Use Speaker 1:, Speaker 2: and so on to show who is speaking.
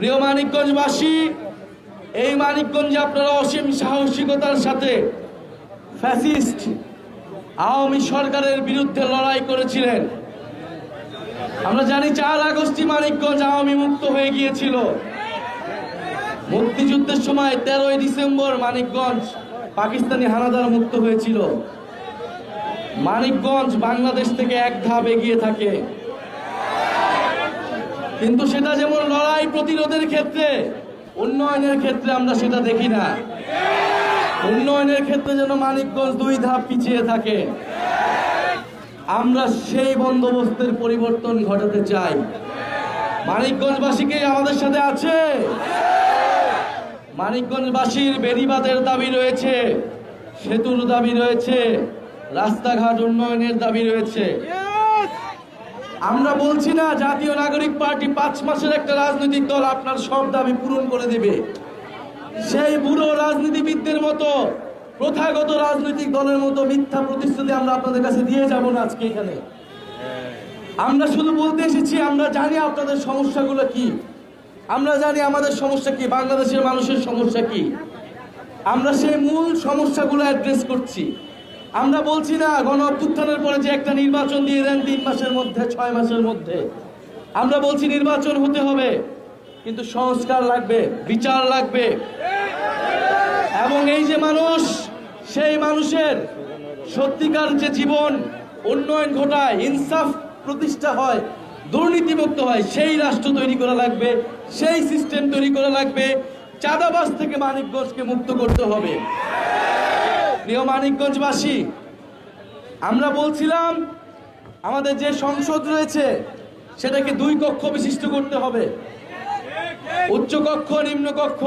Speaker 1: প্রিয় মানিকগঞ্জবাসী, এই মানিকগঞ্জে আপনারা অসীম সাহসিকতার সাথে ফ্যাসিস্ট আওয়ামী সরকারের বিরুদ্ধে লড়াই করেছিলেন। আমরা জানি চার আগস্টই মানিকগঞ্জ আওয়ামী মুক্ত হয়ে গিয়েছিল। মুক্তিযুদ্ধের সময় তেরোই ডিসেম্বর মানিকগঞ্জ পাকিস্তানি হানাদার মুক্ত হয়েছিল। মানিকগঞ্জ বাংলাদেশ থেকে এক ধাপ এগিয়ে থাকে। কিন্তু সেটা যেমন লড়াই প্রতিরোধের ক্ষেত্রে, উন্নয়নের ক্ষেত্রে আমরা সেটা দেখি না। উন্নয়নের ক্ষেত্রে যেন মানিকগঞ্জ দুই ধাপ পিছিয়ে থাকে। আমরা সেই বন্দোবস্তের পরিবর্তন ঘটাতে চাই। মানিকগঞ্জবাসীকে আমাদের সাথে আছে। মানিকগঞ্জবাসীর বেড়িবাদের দাবি রয়েছে, সেতুর দাবি রয়েছে, রাস্তাঘাট উন্নয়নের দাবি রয়েছে। আমরা বলছি না জাতীয় নাগরিক পার্টি পাঁচ মাসের একটা রাজনৈতিক দল আপনার সব দাবি পূরণ করে দেবে। সেই বুড়ো রাজনীতিবিদদের মতো, প্রথাগত রাজনৈতিক দলের মতো মিথ্যা প্রতিশ্রুতি আমরা আপনাদের কাছে দিয়ে যাব না আজকে এখানে। আমরা শুধু বলতে এসেছি, আমরা জানি আপনাদের সমস্যাগুলো কি। আমরা জানি আমাদের সমস্যা কি, বাংলাদেশের মানুষের সমস্যা কি। আমরা সেই মূল সমস্যাগুলো অ্যাড্রেস করছি। আমরা বলছি না, গণ অভ্যুত্থানের পরে যে একটা নির্বাচন দিয়ে দেন তিন মাসের মধ্যে, ছয় মাসের মধ্যে। আমরা বলছি নির্বাচন হতে হবে, কিন্তু সংস্কার লাগবে, বিচার লাগবে। এবং এই যে মানুষ, সেই মানুষের সত্যিকার যে জীবন, উন্নয়ন ঘটায়, ইনসাফ প্রতিষ্ঠা হয়, দুর্নীতিমুক্ত হয়, সেই রাষ্ট্র তৈরি করা লাগবে, সেই সিস্টেম তৈরি করা লাগবে। চাঁদাবাস থেকে মানিকগঞ্জকে মুক্ত করতে হবে। প্রিয় মানিকগঞ্জবাসী, আমরা বলছিলাম আমাদের যে সংসদ রয়েছে, সেটাকে দুই কক্ষ বিশিষ্ট করতে হবে। উচ্চ কক্ষ নিম্ন কক্ষ